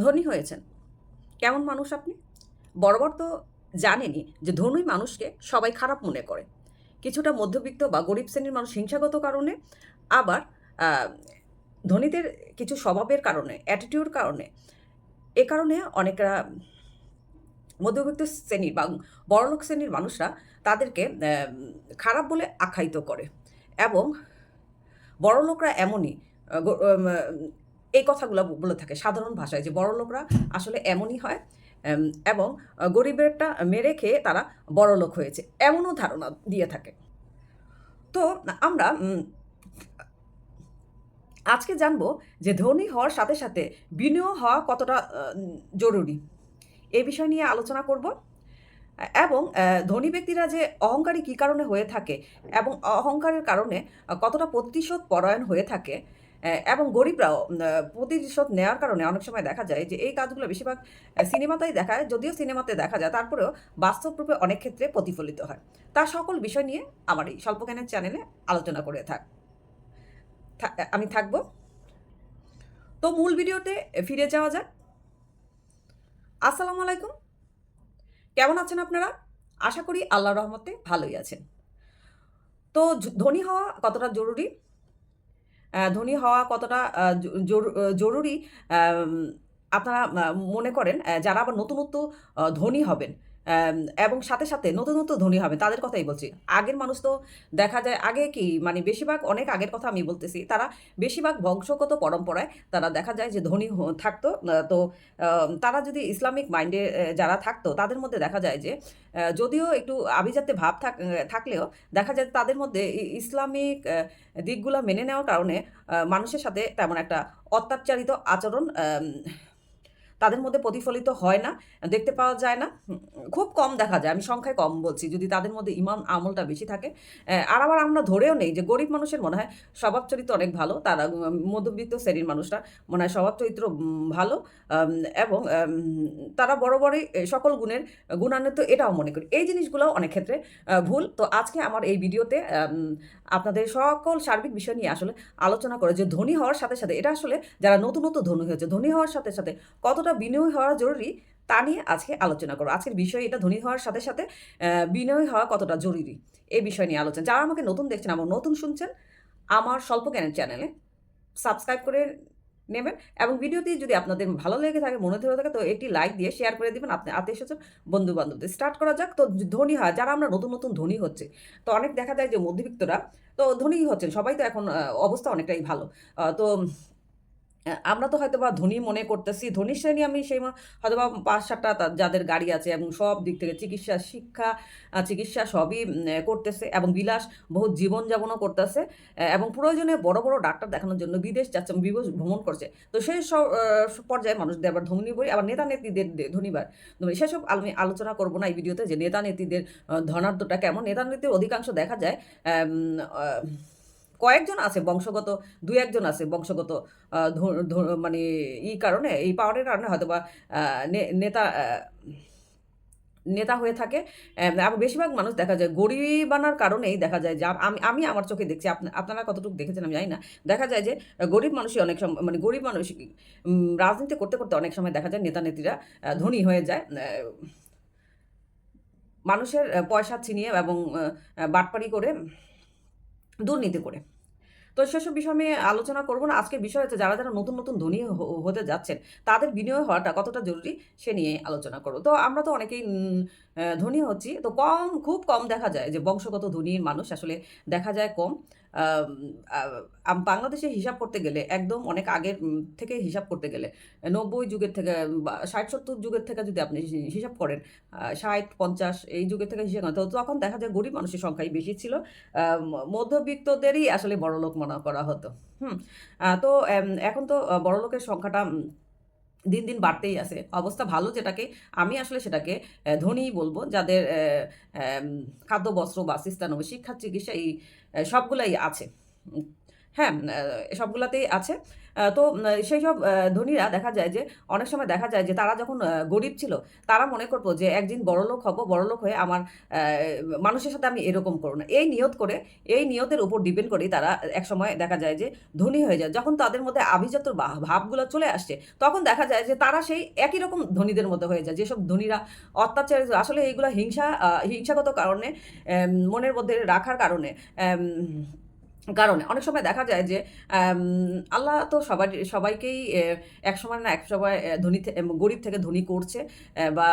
ধনী হয়েছেন। কেমন মানুষ আপনি? বরাবর তো জানেনই যে ধনী মানুষকে সবাই খারাপ মনে করে। কিছুটা মধ্যবিত্ত বা গরিব শ্রেণির মানুষ হিংসাগত কারণে, আবার ধনীদের কিছু স্বভাবের কারণে অ্যাটিটিউড কারণে, এ কারণে অনেকরা মধ্যবিত্ত শ্রেণির বা বড়লোক শ্রেণির মানুষরা তাদেরকে খারাপ বলে আখ্যায়িত করে। এবং বড়লোকরা এমনই এই কথাগুলো বলে থাকে সাধারণ ভাষায় যে বড়লোকরা আসলে এমনই হয়। এবং গরিবেরটা মেরে খেয়ে তারা বড়লোক হয়েছে এমনও ধারণা দিয়ে থাকে। তো আমরা আজকে জানব যে ধনী হওয়ার সাথে সাথে বিনিয়োগ হওয়া কতটা জরুরি। এই বিষয় নিয়ে আলোচনা করব। এবং ধনী ব্যক্তিরা যে অহংকারী কী কারণে হয়ে থাকে এবং অহংকারের কারণে কতটা প্রতিশোধ পরায়ণ হয়ে থাকে এবং গরিবরাও প্রতিশোধ নেওয়ার কারণে অনেক সময় দেখা যায় যে এই কাজগুলো বেশিরভাগ সিনেমাতেই দেখা যায় যদিও সিনেমাতে দেখা যায়, তারপরেও বাস্তব রূপে অনেক ক্ষেত্রে প্রতিফলিত হয়। তার সকল বিষয় নিয়ে আমার এই স্বল্পজ্ঞানের চ্যানেলে আলোচনা করে থাক আমি থাকব। তো মূল ভিডিওতে ফিরে যাওয়া যাক। আসসালামু আলাইকুম। কেমন আছেন আপনারা? আশা করি আল্লাহ রহমতে ভালোই আছেন। তো ধনী হওয়া কতটা জরুরি? ধনী হওয়া কতটা জরুরি আপনারা মনে করেন যারা আবার নতুনত্ব ধনী হবেন। এবং সাথে সাথে নতুন নতুন ধনী হবে, তাদের কথাই বলছি। আগের মানুষ তো দেখা যায়, আগে কি মানে বেশিরভাগ, অনেক আগের কথা আমি বলতেছি, তারা বেশিরভাগ বংশগত পরম্পরায় তারা দেখা যায় যে ধনী থাকতো তো তারা যদি ইসলামিক মাইন্ডে যারা থাকতো, তাদের মধ্যে দেখা যায় যে যদিও একটু আভিজাত্যে ভাব থাক থাকলেও দেখা যায় তাদের মধ্যে ইসলামিক দিকগুলো মেনে নেওয়ার কারণে মানুষের সাথে তেমন একটা অত্যাচারিত আচরণ তাদের মধ্যে প্রতিফলিত হয় না, দেখতে পাওয়া যায় না। খুব কম দেখা যায়, আমি সংখ্যায় কম বলছি, যদি তাদের মধ্যে ইমান আমলটা বেশি থাকে। আর আবার আমরা ধরেও নেই যে গরিব মানুষের মনে হয় স্বভাব চরিত্র অনেক ভালো, তারা মধ্যবিত্ত শ্রেণির মানুষরা মনে হয় স্বভাব চরিত্র ভালো এবং তারা বড় বড়ই সকল গুণের গুণান্বিত এটাও মনে করি। এই জিনিসগুলো অনেক ক্ষেত্রে ভুল। তো আজকে আমার এই ভিডিওতে আপনাদের সকল সার্বিক বিষয় নিয়ে আসলে আলোচনা করে যে ধনী হওয়ার সাথে সাথে, এটা আসলে যারা নতুন নতুন ধনী হয়েছে, ধনী হওয়ার সাথে সাথে কতটা বিনিয়োগ হওয়া জরুরি তা নিয়ে আজকে আলোচনা করব। আজকের বিষয় এটা ধনী হওয়ার সাথে সাথে আহ, বিনিয়োগ হওয়া কতটা জরুরি? এই বিষয় নিয়ে আলোচনা। যারা আমাকে নতুন দেখছেন আমার নতুন শুনছেন আমার স্বল্প জ্ঞানের চ্যানেলে সাবস্ক্রাইব করে নেবেন এবং ভিডিওটি যদি আপনাদের ভালো লেগে থাকে মনে ধরে থাকে তো একটি লাইক দিয়ে শেয়ার করে দিবেন। আপনি আত্মীয় স্বজন বন্ধু বান্ধবদের স্টার্ট করা যাক। তো ধনী হয় যারা আমরা নতুন নতুন ধনী হচ্ছে তো অনেক দেখা যায় যে মধ্যবিত্তরা তো ধনী হচ্ছেন। সবাই তো এখন অবস্থা অনেকটাই ভালো। তো আমরা তো হয়তো বা ধনী মনে করতেছি, ধনী শ্রেণি আমি সেই হয়তো বা পাঁচ সাতটা যাদের গাড়ি আছে এবং সব দিক থেকে চিকিৎসা, শিক্ষা চিকিৎসা সবই করতেছে এবং বিলাস বহু জীবনযাপনও করতেছে এবং প্রয়োজনে বড় বড় ডাক্তার দেখানোর জন্য বিদেশ যাচ্ছে, বিদেশ ভ্রমণ করছে। তো সেই সব পর্যায়ে মানুষদের আবার ধনী বই আবার নেতা নেত্রীদের ধনীবার। সেসব আমি আলোচনা করব না এই ভিডিওতে যে নেতা নেত্রীদের ধনাঢ্যটা কেমন। নেতা নেত্রীর অধিকাংশ দেখা যায় কয়েকজন আছে বংশগত দুই একজন আছে বংশগত মানে এই কারণে এই পাওয়ারের কারণে হয়তো বা নেতা নেতা হয়ে থাকে। এবং বেশিরভাগ মানুষ দেখা যায় গরিবানার কারণেই দেখা যায় যে আমি আমি আমার চোখে দেখছি আপনা- আপনারা কতটুকু দেখেছেন আমি জানি না। দেখা যায় যে গরিব মানুষই অনেক সময় মানে গরিব মানুষ রাজনীতি করতে করতে অনেক সময় দেখা যায় নেতা নেত্রীরা ধনী হয়ে যায়। মানুষের পয়সা ছিনিয়ে এবং আহ, করে দুর্নীতি করে। তো সেসব বিষয় আমি আলোচনা করব না। আজকের বিষয় হচ্ছে যারা যারা নতুন নতুন ধনী হতে যাচ্ছেন, তাদের বিনিয়োগ হওয়াটা কতটা জরুরি সে নিয়ে আলোচনা করব। তো আমরা তো অনেকেই ধনী হচ্ছি। তো কম, খুব কম দেখা যায় যে বংশগত ধনীর মানুষ আসলে দেখা যায় কম। বাংলাদেশে হিসাব করতে গেলে একদম অনেক আগের থেকে হিসাব করতে গেলে নব্বই যুগের থেকে ষাট, সত্তর যুগের থেকে যদি আপনি হিসাব করেন ষাট, পঞ্চাশ এই যুগের থেকে হিসাব করেন, তো তখন দেখা যায় গরিব মানুষের সংখ্যাই বেশি ছিল। মধ্যবিত্তদেরই আসলে বড়লোক মনে করা হতো। হুম তো এখন তো বড়লোকের সংখ্যাটা দিন দিন বাড়তেই আছে। অবস্থা ভালো যেটাকে, আমি আসলে সেটাকে ধনী ধনীই বলব। যাদের খাদ্য বস্ত্র বাসস্থান শিক্ষা চিকিৎসা, এই সবগুলাই আছে। হ্যাঁ সবগুলাতেই আছে। তো সেই সব ধনীরা দেখা যায় যে, অনেক সময় দেখা যায় যে, তারা যখন গরিব ছিল, তারা মনে করতো যে, একদিন বড়লোক হব বড়লোক হয়ে আমার মানুষের সাথে আমি এরকম করব না। এই নিয়ত করে, এই নিয়তের উপর ডিপেন্ড করেই তারা, এক সময় দেখা যায় যে, ধনী হয়ে যায়। যখন তাদের মধ্যে আভিজাত ভাবগুলো চলে আসছে, তখন দেখা যায় যে, তারা সেই একই রকম ধনীদের মতো হয়ে যায়। যেসব ধনীরা অত্যাচার, আসলে এইগুলো হিংসা হিংসাগত কারণে মনের মধ্যে রাখার কারণে কারণে। অনেক সময় দেখা যায় যে আল্লাহ তো সবার সবাইকেই এক সময় না এক সময় ধনী গরিব থেকে ধনী করছে বা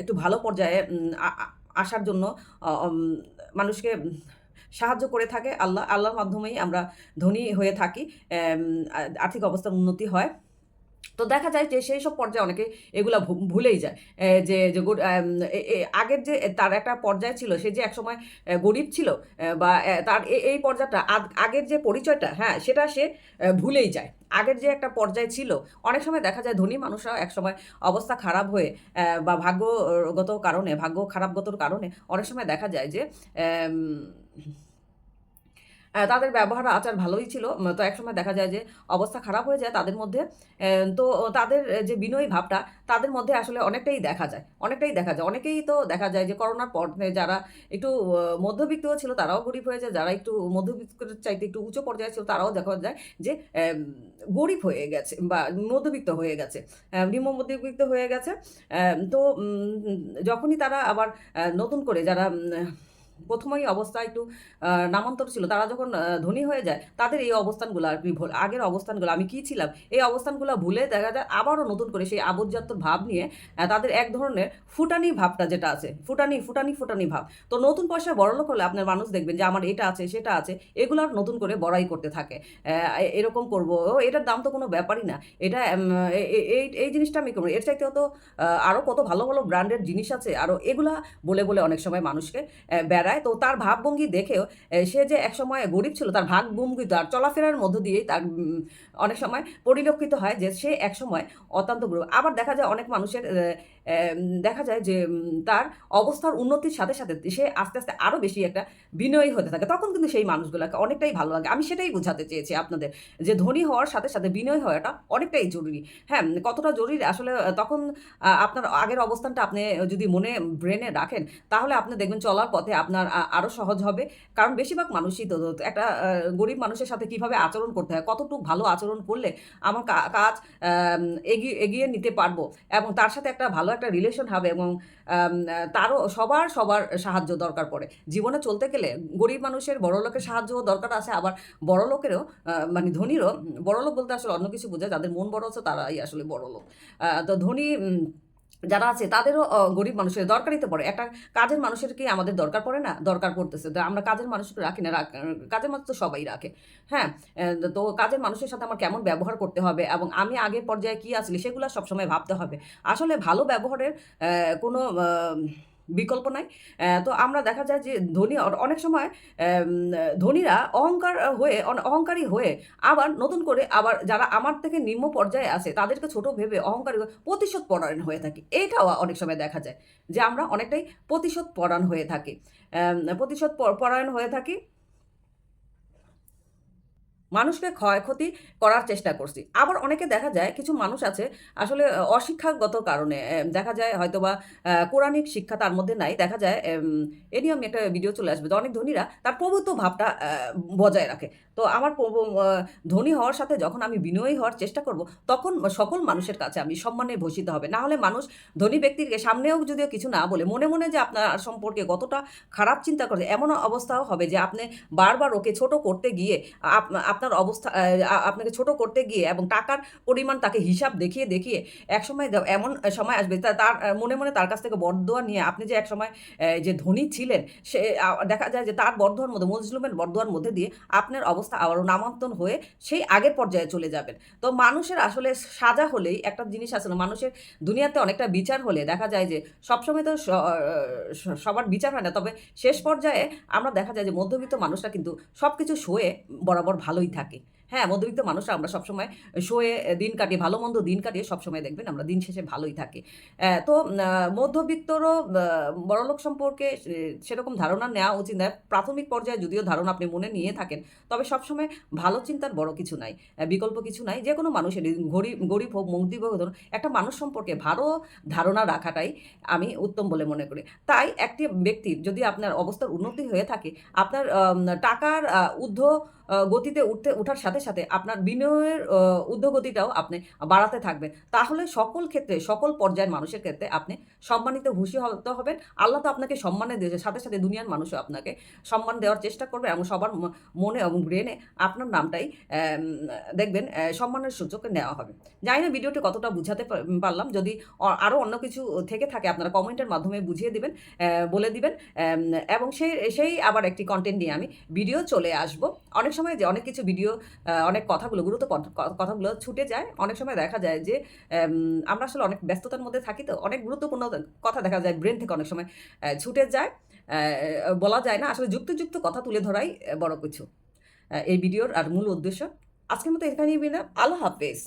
একটু ভালো পর্যায়ে আসার জন্য মানুষকে সাহায্য করে থাকে আল্লাহ। আল্লাহর মাধ্যমেই আমরা ধনী হয়ে থাকি আর্থিক অবস্থার উন্নতি হয়। তো দেখা যায় যে সেই সব পর্যায়ে অনেকে এগুলা ভুলেই যায়। যে যে আগের যে তার একটা পর্যায় ছিল, সে যে একসময় গরিব ছিল বা তার এই পর্যায়টা, আগ- আগের যে পরিচয়টা হ্যাঁ সেটা সে ভুলেই যায়। আগের যে একটা পর্যায় ছিল, অনেক সময় দেখা যায় ধনী মানুষরা একসময় অবস্থা খারাপ হয়ে বা ভাগ্যগত কারণে, ভাগ্য খারাপগতর কারণে অনেক সময় দেখা যায় যে তাদের ব্যবহার আচার ভালোই ছিল। তো একসময় দেখা যায় যে অবস্থা খারাপ হয়ে যায় তাদের মধ্যে। তো তাদের যে বিনয়ী ভাবটা তাদের মধ্যে আসলে অনেকটাই দেখা যায়। অনেকটাই দেখা যায়। অনেকেই তো দেখা যায় যে করোনার পর যারা একটু আহ, মধ্যবিত্ত ছিল তারাও গরিব হয়ে যায়। যারা একটু মধ্যবিত্তের চাইতে একটু উঁচু পর্যায়ে ছিল তারাও দেখা যায় যে গরিব হয়ে গেছে বা মধ্যবিত্ত হয়ে গেছে নিম্ন মধ্যবিত্ত হয়ে গেছে। তো যখনই তারা আবার নতুন করে যারা প্রথমেই অবস্থা একটু নামান্তর ছিল। তারা যখন ধনী হয়ে যায় তাদের এই অবস্থানগুলো আর কি আগের অবস্থানগুলো আমি কী ছিলাম? এই অবস্থানগুলো ভুলে দেখা যায় আবারও নতুন করে সেই আবজ্জাত ভাব নিয়ে তাদের এক ধরনের ফুটানি ভাবটা যেটা আছে ফুটানি ফুটানি ফুটানি ভাব। তো নতুন পয়সা বড়লোক হলে আপনার মানুষ দেখবেন যে আমার এটা আছে সেটা আছে। এগুলো আর নতুন করে বড়াই করতে থাকে। এরকম করব। ও এটার দাম তো কোনো ব্যাপারই না। এটা এই এই জিনিসটা আমি করব। এর চাইতেও তো আরও কত ভালো ভালো ব্র্যান্ডের জিনিস আছে আরও এগুলা বলে বলে অনেক সময় মানুষকে আহ, বেড়ায় তো তার ভাবভঙ্গি দেখেও সে যে এক সময় গরিব ছিল, তার ভাবভঙ্গি তার চলাফেরার মধ্য দিয়েই তার অনেক সময় পরিলক্ষিত হয় যে সে এক সময় অত্যন্ত গরিব। আবার দেখা যায় অনেক মানুষের দেখা যায় যে তার অবস্থার উন্নতির সাথে সাথে সে আস্তে আস্তে আরও বেশি একটা বিনয়ী হতে থাকে। তখন কিন্তু সেই মানুষগুলোকে অনেকটাই ভালো লাগে। আমি সেটাই বোঝাতে চেয়েছি আপনাদের যে, ধনী হওয়ার সাথে সাথে বিনয় হওয়াটা অনেকটাই জরুরি। হ্যাঁ কতটা জরুরি আসলে তখন আপনার আগের অবস্থানটা আপনি যদি মনে, ব্রেনে রাখেন, তাহলে আপনি দেখবেন চলার পথে আপনার আরও সহজ হবে। কারণ বেশিরভাগ মানুষই তো একটা গরিব মানুষের সাথে কীভাবে আচরণ করতে হয়, কতটুকু ভালো আচরণ করলে আমার কাজ এগিয়ে এগিয়ে নিতে পারব এবং তার সাথে একটা ভালো একটা রিলেশন হবে এবং তারও সবার সবার সাহায্য দরকার পড়ে। জীবনে চলতে গেলে গরিব মানুষের বড় লোকের সাহায্য দরকার আছে, আবার বড় লোকেরও মানে ধনীরও, বড় লোক বলতে আসলে অন্য কিছু বোঝায়, যাদের মন বড় আছে তারাই আসলে বড় লোক। তো ধনী যারা আছে, তাদেরও গরিব মানুষের দরকারই তো পড়ে। একটা কাজের মানুষের কি আমাদের দরকার পড়ে না? দরকার পড়তেছে। তো আমরা কাজের মানুষকে রাখি না কাজের মানুষ তো সবাই রাখে। হ্যাঁ তো কাজের মানুষের সাথে আমার কেমন ব্যবহার করতে হবে এবং আমি আগের পর্যায়ে কী আসলি সেগুলো সবসময় ভাবতে হবে। আসলে ভালো ব্যবহারের কোনো বিকল্প নাই। তো আমরা দেখা যায় যে ধনী অনেক সময় ধনীরা অহংকার হয়ে অহংকারী হয়ে আবার নতুন করে আবার যারা আমার থেকে নিম্ন পর্যায়ে আছে, তাদেরকে ছোট ভেবে অহংকারী প্রতিশোধ পরায়ণ হয়ে থাকি। এটাও অনেক সময় দেখা যায় যে আমরা অনেকটাই প্রতিশোধ পরায়ণ হয়ে থাকি। প্রতিশোধ পরায়ণ হয়ে থাকি। মানুষকে ক্ষয়ক্ষতি করার চেষ্টা করছি। আবার অনেকে দেখা যায় কিছু মানুষ আছে আসলে অশিক্ষাগত কারণে দেখা যায় হয়তোবা আহ, কোরআনিক শিক্ষা তার মধ্যে নাই। দেখা যায় এ নিয়ে আমি একটা ভিডিও চলে আসবে যে অনেক ধনীরা তার প্রভুত্ব ভাবটা বজায় রাখে। তো আমার ধনী হওয়ার সাথে যখন আমি বিনয়ী হওয়ার চেষ্টা করব তখন সকল মানুষের কাছে আমি সম্মানে ভূষিত হবে। না হলে মানুষ ধনী ব্যক্তিকে সামনেও যদিও কিছু না বলে মনে মনে যে আপনার সম্পর্কে কতটা খারাপ চিন্তা করে এমন অবস্থাও হবে যে আপনি বারবার ওকে ছোট করতে গিয়ে আপনার অবস্থা আপনাকে ছোট করতে গিয়ে এবং টাকার পরিমাণ তাকে হিসাব দেখিয়ে দেখিয়ে একসময় দে- এমন সময় আসবে। তার মনে মনে তার কাছ থেকে বরদোয়া নিয়ে আপনি যে একসময় আহ, যে ধনী ছিলেন সে দেখা যায় যে তার বরদোয়ার মধ্যে মজলুমের বরদোয়ার মধ্যে দিয়ে আপনার অবস্থা আবারও নামান্তন হয়ে সেই আগের পর্যায়ে চলে যাবেন। তো মানুষের আসলে সাজা হলেই একটা জিনিস আছে না মানুষের দুনিয়াতে অনেকটা বিচার হলে দেখা যায় যে সবসময় তো সবার বিচার হয় না। তবে শেষ পর্যায়ে আমরা দেখা যায় যে মধ্যবিত্ত মানুষরা কিন্তু সব কিছু শোয়ে বরাবর ভালোই থাকে। হ্যাঁ মধ্যবিত্ত মানুষরা আমরা সবসময় শোয়ে দিন কাটিয়ে, ভালো মন্দ দিন কাটিয়ে সবসময় দেখবেন আমরা দিন শেষে ভালোই থাকি। তো মধ্যবিত্তরও বড়লোক সম্পর্কে সেরকম ধারণা নেওয়া উচিত নয়। প্রাথমিক পর্যায়ে যদিও ধারণা আপনি মনে নিয়ে থাকেন, তবে সবসময় ভালো চিন্তার বড় কিছু নাই বিকল্প কিছু নাই। যে কোনো মানুষের গরিব গরিব হোক মন্দির হোক একটা মানুষ সম্পর্কে ভালো ধারণা রাখাটাই আমি উত্তম বলে মনে করি। তাই একটি ব্যক্তির যদি আপনার অবস্থার উন্নতি হয়ে থাকে, আপনার টাকার ঊর্ধ্ব গতিতে উঠতে ওঠার সাথে সাথে সাথে আপনার বিনিয়োগের ঊর্ধ্বগতিটাও আপনি বাড়াতে থাকবেন। তাহলে সকল ক্ষেত্রে, সকল পর্যায়ের মানুষের ক্ষেত্রে আপনি সম্মানিত খুশি হতে হবেন। আল্লাহ তো আপনাকে সম্মানে দিয়েছে, সাথে সাথে দুনিয়ার মানুষও আপনাকে সম্মান দেওয়ার চেষ্টা করবে এবং সবার মনে এবং ব্রেনে আপনার নামটাই দেখবেন সম্মানের সূচকে নেওয়া হবে। জানি না, ভিডিওটি কতটা বুঝাতে পারলাম, যদি আরও অন্য কিছু থেকে থাকে, আপনারা কমেন্টের মাধ্যমে বুঝিয়ে দিবেন বলে দিবেন এবং সেই সেই আবার একটি কন্টেন্ট নিয়ে আমি ভিডিও চলে আসব। অনেক সময় যে অনেক কিছু ভিডিও অনেক কথাগুলো, গুরুত্ব কথাগুলো ছুটে যায়। অনেক সময় দেখা যায় যে আমরা আসলে অনেক ব্যস্ততার মধ্যে থাকি তো অনেক গুরুত্বপূর্ণ কথা দেখা যায় ব্রেন থেকে অনেক সময় ছুটে যায়। বলা যায় না, আসলে যুক্তিযুক্ত কথা তুলে ধরাই বড় কিছু এই ভিডিওর আর মূল উদ্দেশ্য। আজকের মতো এখানেই বিনা আল্লাহ হাফেজ।